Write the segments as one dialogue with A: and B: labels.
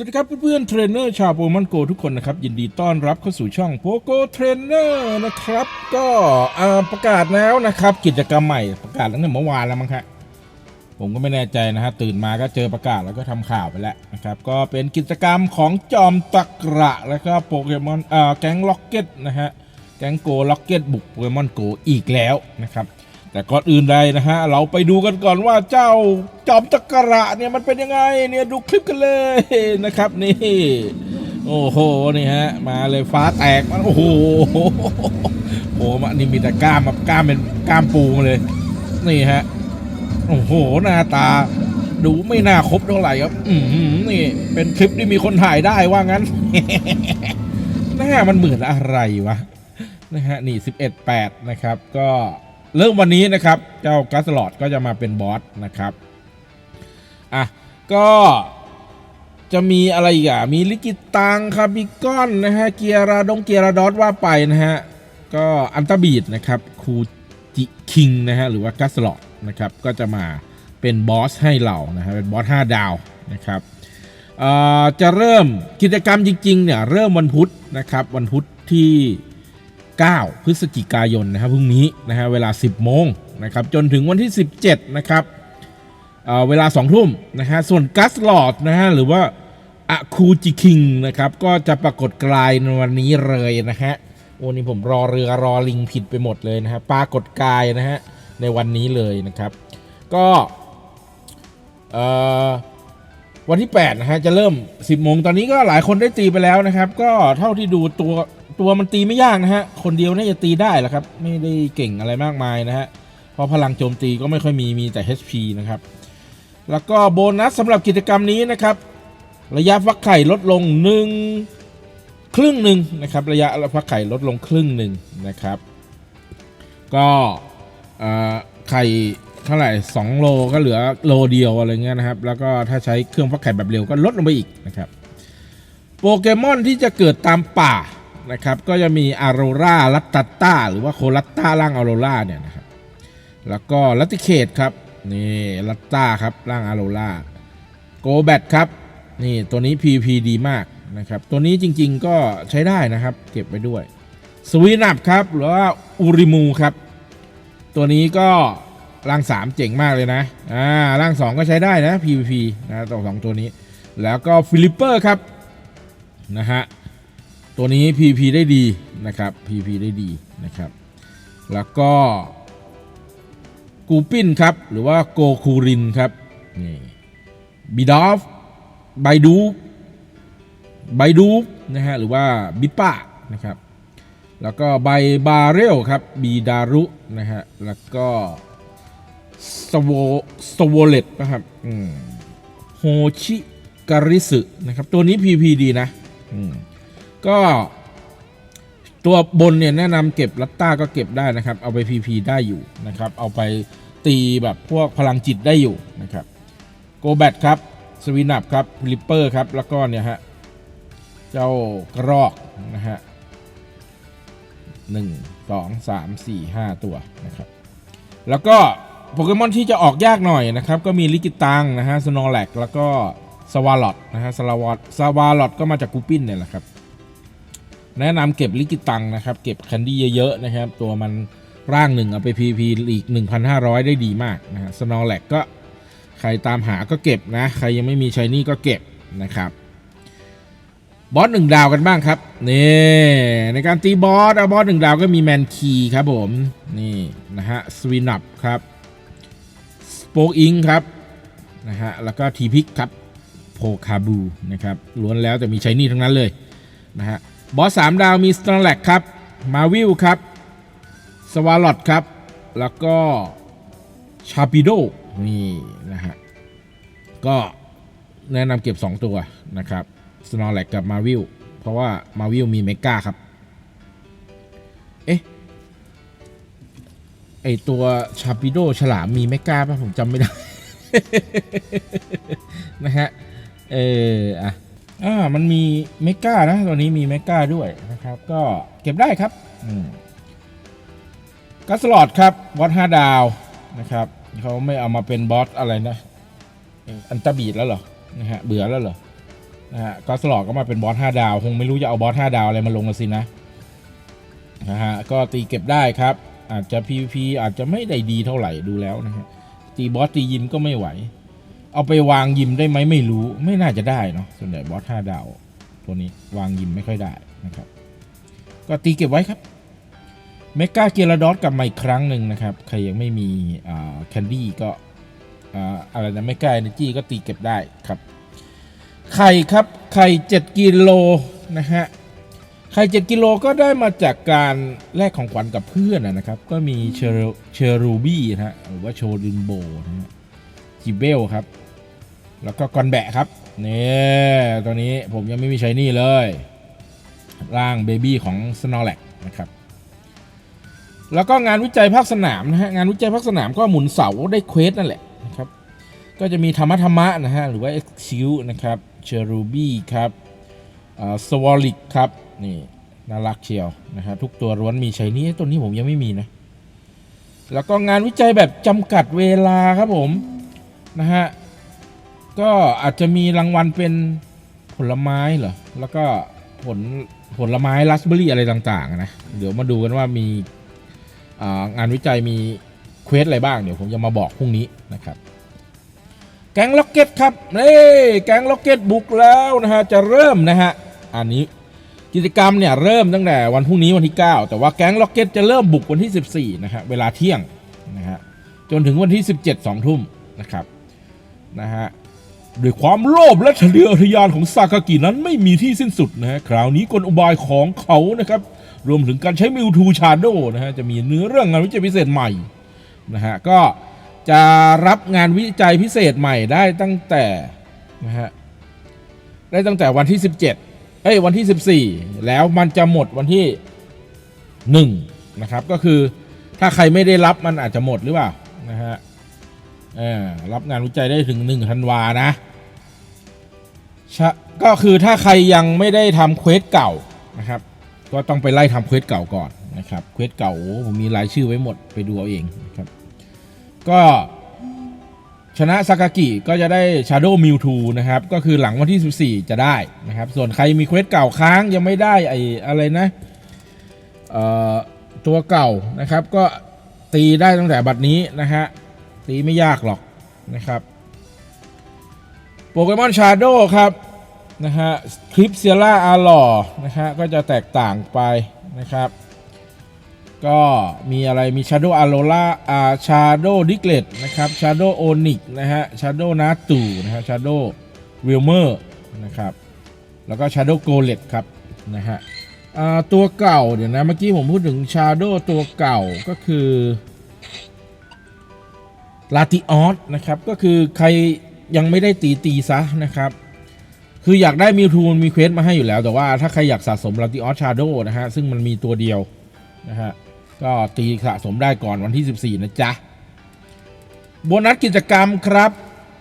A: สวัสดีครับเพื่อนๆเทรนเนอร์ชาวโปเกมอนโกทุกคนนะครับ ยินดีต้อนรับเข้าสู่ช่องโปโกเทรนเนอร์นะครับ ก็ประกาศแล้วนะครับ กิจกรรมใหม่ประกาศตั้งแต่เมื่อวานแล้วมั้งครับผมก็ไม่แน่ใจนะฮะตื่นมาก็เจอประกาศแล้วก็ทำข่าวไปแล้วนะครับ ก็เป็นกิจกรรมของจอมตะกระแล้วก็โปเกมอนอ่าแก๊งล็อกเก็ตนะฮะแก๊งโกล็อกเก็ตบุกโปเกมอนโกอีกแล้วนะครับ แต่ก่อนอื่นใดนะฮะ เราไปดูกันก่อนว่าเจ้าจอมตะกระเนี่ยมันเป็นยังไงเนี่ยดูคลิปกันเลยนะครับนี่ โอ้โหนี่ฮะ มาเลยฟ้าแตกมันโอ้โหโอ้โหมันนี่มีแต่กล้ามแบบกล้ามเป็นกล้ามปูมาเลย นี่ฮะโอ้โหหน้าตา ดูไม่น่าครบเท่าไหร่ครับ อืมนี่ เป็นคลิปที่มีคนถ่ายได้ว่างั้นหน้ามันเหมือนอะไรวะนะฮะนี่11 8นะครับก็ เริ่มวันนี้นะครับเจ้ากัสลอดก็จะมาเป็นบอสนะครับอะก็จะมีอะไรอีกอะมีลิกิตังคาบิกอนนะฮะเกียราดงเกียราดอสว่าไปนะฮะก็อันตาบีดนะครับคูจิคิงนะฮะหรือว่ากัสลอดนะครับก็จะมาเป็นบอสให้เรานะฮะเป็นบอส5ดาวนะครับอ่อจะเริ่มกิจกรรมจริงๆเนี่ยเริ่มวันพุธนะครับวันพุธที่ 9 พฤศจิกายนนะครับพรุ่งนี้นะฮะเวลา 10 โมงนะครับจนถึงวันที่ 17 นะครับเเวลา 2 ทุ่มนะฮะส่วนกัสลอดนะฮะหรือว่าอะคูจิคิงนะครับก็จะปรากฏกลายในวันนี้เลยนะฮะโอ้นี่ผมรอเรือรอลิงผิดไปหมดเลยนะฮะปรากฏกายนะฮะในวันนี้เลยนะครับ ก็วันที่8นะฮะจะเริ่ม 10โมงตอนนี้ก็หลายคนได้ตีไปแล้วนะครับ ก็เท่าที่ดูตัว ตัวมันตีไม่ยากนะฮะ คนเดียวน่าจะตีได้แหละครับ ไม่ได้เก่งอะไรมากมายนะฮะ เพราะพลังโจมตีก็ไม่ค่อยมี มีแต่ HP นะครับ แล้วก็โบนัสสำหรับกิจกรรมนี้นะครับ ระยะฟักไข่ลดลง1ครึ่งหนึ่งนะครับ ระยะฟักไข่ลดลงครึ่งหนึ่งนะครับ ก็ไข่เท่าไหร่2โลก็เหลือโลเดียวอะไรเงี้ยนะครับ แล้วก็ถ้าใช้เครื่องฟักไข่แบบเร็วก็ลดลงไปอีกนะครับ โปเกมอนที่จะเกิดตามป่า นะครับ ก็จะมีอาโรราลัตตาต้าหรือว่าโคลัตต้าร่างอาโรราเนี่ยนะครับ แล้วก็ลัตติเคทครับนี่ลัตต้าครับร่างอาโรราโกแบทครับนี่ตัวนี้ PP ดีมากนะครับตัวนี้จริงๆก็ใช้ได้นะครับ เก็บไว้ด้วยสวีนับครับหรือว่าอูริมูครับ ตัวนี้ก็ร่าง 3 เจ๋งมากเลยนะอ่าร่าง 2 ก็ใช้ได้นะ PVP นะตัวสองตัวนี้ แล้วก็ฟิลิปเปอร์ครับนะฮะ ตัวนี้ PP ได้ดีนะครับ PP ได้ดีนะครับ แล้วก็กูปินครับ หรือว่าโกคูรินครับนี่บิดอฟไบดูไบดูนะฮะหรือว่าบิป้านะครับ แล้วก็ใบบาเรลครับบีดารุนะฮะแล้วก็สโวสโวเลตนะครับอืมโฮชิการิสึนะครับ ตัวนี้ PP ดีนะอื ก็ตัวบนเนี่ยแนะนำเก็บลัตต้าก็เก็บได้นะครับ เอาไป PP ได้อยู่นะครับ เอาไปตีแบบพวกพลังจิตได้อยู่นะครับโกแบทครับสวินับครับลิปเปอร์ครับ แล้วก็เนี่ยฮะเจ้ากระรอกนะฮะหนึ่งสองสามสี่ห้าตัวนะครับ แล้วก็โปเกมอนที่จะออกยากหน่อยนะครับ ก็มีลิกิตังนะฮะสโนแลกแล้วก็สวาลอตนะฮะสลาวอตสวาลอตก็มาจากกูปินเนี่ยแหละครับ แนะนำเก็บลิกิตังนะครับ เก็บแคนดี้เยอะๆนะครับ ตัวมันร่างหนึ่งเอาไปพีพีอีก 1,500 ได้ดีมากนะฮะสโนแลกก็ใครตามหาก็เก็บนะ ใครยังไม่มีชายนี่ก็เก็บนะครับบอสหนึ่งดาวกันบ้างครับนี่ในการตีบอสอะบอสหนึ่งดาวก็มีแมนคีครับผมนี่นะฮะสวินับครับสโปกอิงครับนะฮะแล้วก็ทีพิกครับโพคาบูนะครับล้วนแล้วแต่มีใช้นี่ทั้งนั้นเลยนะฮะ บอสสามดาวมีสตาร์แลกครับ มาวิลครับ สวาลอตครับ แล้วก็ชาปิโดนี่นะฮะ ก็แนะนำเก็บ 2 ตัวนะครับสโนแลกกับมาวิลเพราะว่ามาวิลมีเมกาครับ เอ๊ะ ไอตัวชาปิโดฉลามมีเมกาป่ะผมจำไม่ได้ นะฮะ เออ อะ อ่ามันมีเมกานะตัวนี้มีเมกาด้วยนะครับ ก็เก็บได้ครับอืมกัสลอดครับบอสห้าดาวนะครับเขาไม่เอามาเป็นบอสอะไรนะ อันตาบีดแล้วเหรอนะฮะเบื่อแล้วเหรอนะฮะก็สลอกก็มาเป็นบอส5ดาว คงไม่รู้จะเอาบอส5ดาวอะไรมาลงกันสินะนะฮะก็ตีเก็บได้ครับ อาจจะ PVP อาจจะไม่ได้ดีเท่าไหร่ดูแล้วนะฮะตีบอสตียิมก็ไม่ไหว เอาไปวางยิมได้ไหมไม่รู้ไม่น่าจะได้เนาะส่วนใหญ่บอส5ดาว ตัวนี้วางยิมไม่ค่อยได้นะครับ ก็ตีเก็บไว้ครับเมกาเกียร์ดอสกลับมาอีกครั้งหนึ่งนะครับ ใครยังไม่มีแคนดี้ก็ออะไรนะเมกาเอเนจีก็ตีเก็บได้ครับไข่ครับไข่7กิโลนะฮะไข่7กิโลก็ได้มาจากการแลกของขวัญกับเพื่อนนะครับ ก็มีเชอร์รูบี้นะฮะหรือว่าโชดินโบนะฮะ จิเบลครับ แล้วก็กอนแบะครับเนี่ตัวนี้ผมยังไม่มีใช้นี่เลย ร่างเบบี้ของ s n o r l a x นะครับแล้วก็งานวิจัยภาคสนามนะฮะงานวิจัยภาคสนามก็หมุนเสาได้เควสนั่นแหละนะครับก็จะมีธรรมะธรรมะนะฮะหรือว่า Excuse นะครับเชอรูบี้ครับสวอลิกครับนี่น่ารักเชียวนะฮะทุกตัวร้วนมีใช้นี่ตัวนี้ผมยังไม่มีนะ แล้วก็งานวิจัยแบบจำกัดเวลาครับผม นะฮะ ก็อาจจะมีรางวัลเป็นผลไม้เหรอ แล้วก็ผลผลไม้ราสเบอรี่อะไรต่างๆนะ เดี๋ยวมาดูกันว่ามีงานวิจัยมีเควสอะไรบ้าง เดี๋ยวผมจะมาบอกพรุ่งนี้นะครับ แก๊งล็อกเก็ตครับนี่แก๊งล็อกเก็ตบุกแล้วนะฮะ จะเริ่มนะฮะ อันนี้กิจกรรมเนี่ยเริ่มตั้งแต่วันพรุ่งนี้วันที่ 9 แต่ว่าแก๊งล็อกเก็ตจะเริ่มบุกวันที่ 14นะฮะเวลาเที่ยงนะฮะจนถึงวันที่ 17 2 ทุ่มนะครับ นะฮะด้วยความโลภและทะเยอทะยานของซากากินั้นไม่มีที่สิ้นสุดนะฮะคราวนี้กลอุบายของเขานะครับ รวมถึงการใช้มิวทูชาโดนะฮะจะมีเนื้อเรื่องงานวิจัยพิเศษใหม่นะฮะก็จะรับงานวิจัยพิเศษใหม่ได้ตั้งแต่นะฮะได้ตั้งแต่วันที่ 17 เอ้ยวันที่ 14 แล้วมันจะหมดวันที่ 1 นะครับ ก็คือถ้าใครไม่ได้รับมันอาจจะหมดหรือเปล่านะฮะ รับงานวิจัยได้ถึง1ธันวานะ ก็คือถ้าใครยังไม่ได้ทำเควสเก่านะครับ ก็ต้องไปไล่ทำเควสเก่าก่อนนะครับ เควสเก่าโอ้ผมมีรายชื่อไว้หมดไปดูเอาเองนะครับ ก็ชนะซากากิก็จะได้ Shadow Mewtwo นะครับ ก็คือหลังวันที่ 14 จะได้นะครับ ส่วนใครมีเควสเก่าค้างยังไม่ได้ไอ้อะไรนะตัวเก่านะครับ ก็ตีได้ตั้งแต่บัดนี้นะฮะ ตีไม่ยากหรอกนะครับโปเกมอนชาโดครับนะฮะคลิปเซียร่าอาร์ลอนะฮะก็จะแตกต่างไปนะครับก็มีอะไรมี Shadow a r o r a อ่า Shadow d i g l e t นะครับ Shadow Onyx นะฮะ Shadow n a t u นะฮะ Shadow Wilmer นะครับ แล้วก็ Shadow g o l e t ครับนะฮะตัวเก่าเดี๋ยวนะ เมื่อกี้ผมพูดถึง Shadow ตัวเก่าก็คือ ลาติออสนะครับก็คือใครยังไม่ได้ตีตีซะนะครับคืออยากได้มิวทูนมีเควสมาให้อยู่แล้ว แต่ว่าถ้าใครอยากสะสมลาติออสชาโดนะฮะซึ่งมันมีตัวเดียวนะฮะก็ตีสะสมได้ก่อนวันที่ 14 นะจ๊ะ โบนัสกิจกรรมครับ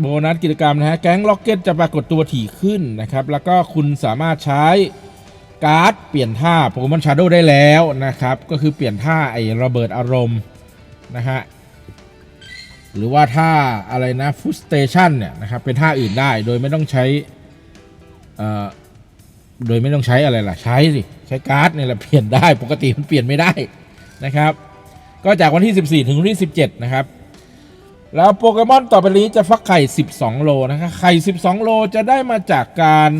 A: โบนัสกิจกรรมนะฮะแก๊งล็อกเก็ตจะปรากฏตัวถี่ขึ้นนะครับ แล้วก็คุณสามารถใช้การ์ดเปลี่ยนท่าโปเกมอนชาโดได้แล้วนะครับ ก็คือเปลี่ยนท่าไอ้ระเบิดอารมณ์นะฮะ หรือว่าท่าอะไรนะฟุตสเตชันเนี่ยนะครับเป็นท่าอื่นได้โดยไม่ต้องใช้เอ่อโดยไม่ต้องใช้อะไรล่ะใช้สิใช้การ์ดเนี่ยแหละเปลี่ยนได้ปกติมันเปลี่ยนไม่ได้นะครับ ก็จากวันที่ 14 ถึงวันที่ 17 นะครับ แล้วโปเกมอนต่อไปนี้จะฟักไข่ 12 โลนะครับไข่ 12 โลจะได้มาจากการ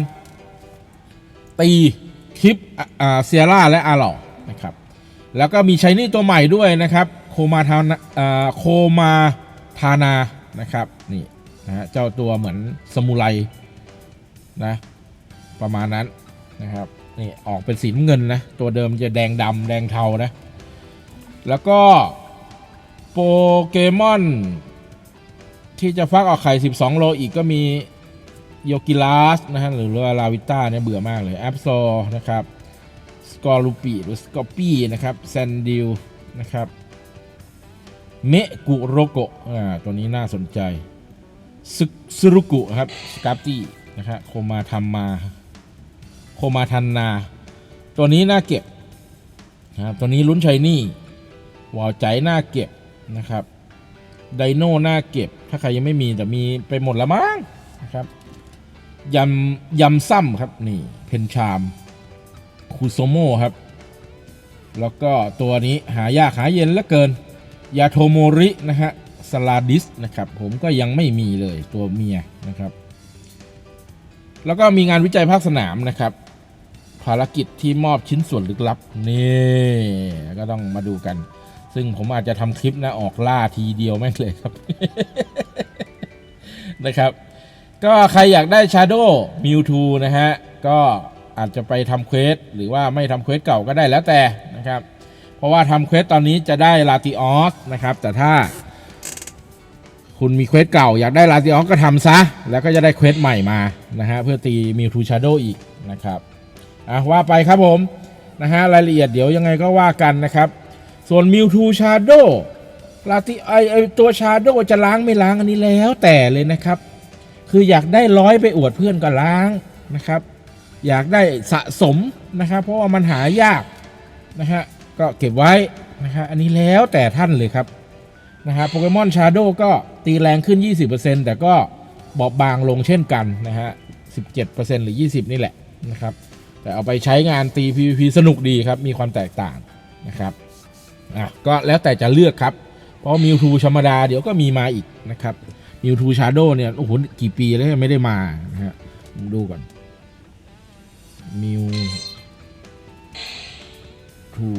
A: ตีคลิปเซียร่าและอาร์ลอนะครับ แล้วก็มีชายนี่ตัวใหม่ด้วยนะครับ โคมาทานาอ่าโคมา ทานานะครับนี่นะฮะเจ้าตัวเหมือนสมุไรนะประมาณนั้นนะครับนี่ออกเป็นสีน้ำเงินนะตัวเดิมจะแดงดำแดงเทานะแล้วก็โปเกมอนที่จะฟักออกไข่ 12 โลอีกก็มีโยกิลาสนะฮะหรือว่าลาวิต้าเนี่ยเบื่อมากเลยแอปโซนะครับสกอรูปีหรือสกอปี้นะครับแซนดิลนะครับ เมกุโรโกะอ่าตัวนี้น่าสนใจซึซึรุกุครับสกาตี้นะครับโคมาทัมมาโคมาทันนา ตัวนี้น่าเก็บนะครับตัวนี้ลุ้นชัยนี่วาวใจน่าเก็บนะครับไดโน่น่าเก็บ ถ้าใครยังไม่มีแต่มีไปหมดแล้วมั้งนะครับยำยำซ้ำครับนี่เพนชามคูโซโมครับ แล้วก็ตัวนี้หายากหาเย็นเหลือเกิน ยาโทโมรินะฮะสลาดิสนะครับผมก็ยังไม่มีเลยตัวเมียนะครับ แล้วก็มีงานวิจัยภาคสนามนะครับ ภารกิจที่มอบชิ้นส่วนลึกลับนี่ก็ต้องมาดูกัน ซึ่งผมอาจจะทำคลิปนะออกล่าทีเดียวแม่งเลยครับ นะครับ ก็ใครอยากได้ Shadow Mewtwo นะฮะ ก็อาจจะไปทำเควสหรือว่าไม่ทำเควสเก่าก็ได้แล้วแต่นะครับ เพราะว่าทำเควสตอนนี้จะได้ลาติออสนะครับ แต่ถ้าคุณมีเควสเก่าอยากได้ลาติออสก็ทำซะ แล้วก็จะได้เควสใหม่มานะฮะเพื่อตี Mewtwo Shadow อีกนะครับอะว่าไปครับผมนะฮะรายละเอียดเดี๋ยวยังไงก็ว่ากันนะครับ ส่วน Mewtwo Shadow ลาติไอไอตัว Shadow จะล้างไม่ล้างอันนี้แล้วแต่เลยนะครับ คืออยากได้ร้อยไปอวดเพื่อนก็ล้างนะครับ อยากได้สะสมนะครับ เพราะว่ามันหายากนะฮะ ก็เก็บไว้นะฮะอันนี้แล้วแต่ท่านเลยครับนะฮะโปเกมอนชาโดก็ตีแรงขึ้น 20%แต่ก็บอบบางลงเช่นกันนะฮะ 17%หรือ 20 นี่แหละนะครับ แต่เอาไปใช้งานตี PVP สนุกดีครับ มีความแตกต่างนะครับอะก็แล้วแต่จะเลือกครับ เพราะมิวทูธรรมดาเดี๋ยวก็มีมาอีกนะครับมิวทูชาโดเนี่ย โอ้โห กี่ปีแล้วไม่ได้มานะฮะดูก่อนมิว ทู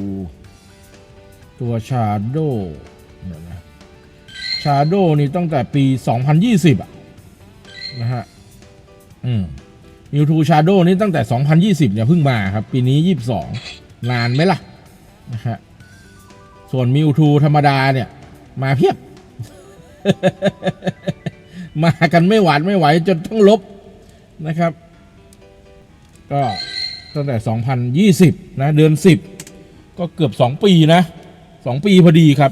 A: ตัวชาโดเดี๋ยวนะชาโดนี่ตั้งแต่ปี 2020อะนะฮะ อืมมิวทูชาโดนี่ตั้งแต่ 2020 เนี่ยเพิ่งมาครับ ปีนี้ 22 นานไหมล่ะนะฮะส่วนมิวทูธรรมดาเนี่ย มาเพียบ มากันไม่หวาดไม่ไหวจนต้องลบนะครับ ก็ตั้งแต่ 2020 นะ เดือน 10 ก็เกือบ 2 ปีนะ 2 ปีพอดีครับ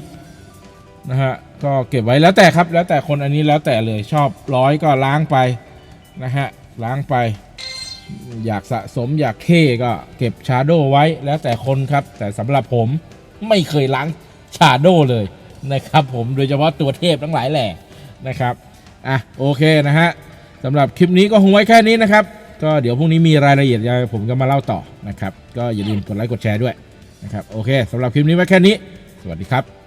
A: นะฮะก็เก็บไว้แล้วแต่ครับ แล้วแต่คนอันนี้แล้วแต่เลยชอบร้อยก็ล้างไปนะฮะล้างไป อยากสะสมอยากเท่ก็เก็บชาโดไว้แล้วแต่คนครับ แต่สำหรับผมไม่เคยล้างชาโดเลยนะครับผมโดยเฉพาะตัวเทพทั้งหลายแหล่นะครับอะโอเคนะฮะสำหรับคลิปนี้ก็คงไว้แค่นี้นะครับ ก็เดี๋ยวพรุ่งนี้มีรายละเอียดยังไงผมก็มาเล่าต่อนะครับ ก็อย่าลืมกดไลค์กดแชร์ด้วย นะครับโอเคสำหรับคลิปนี้ไว้แค่นี้ สวัสดีครับ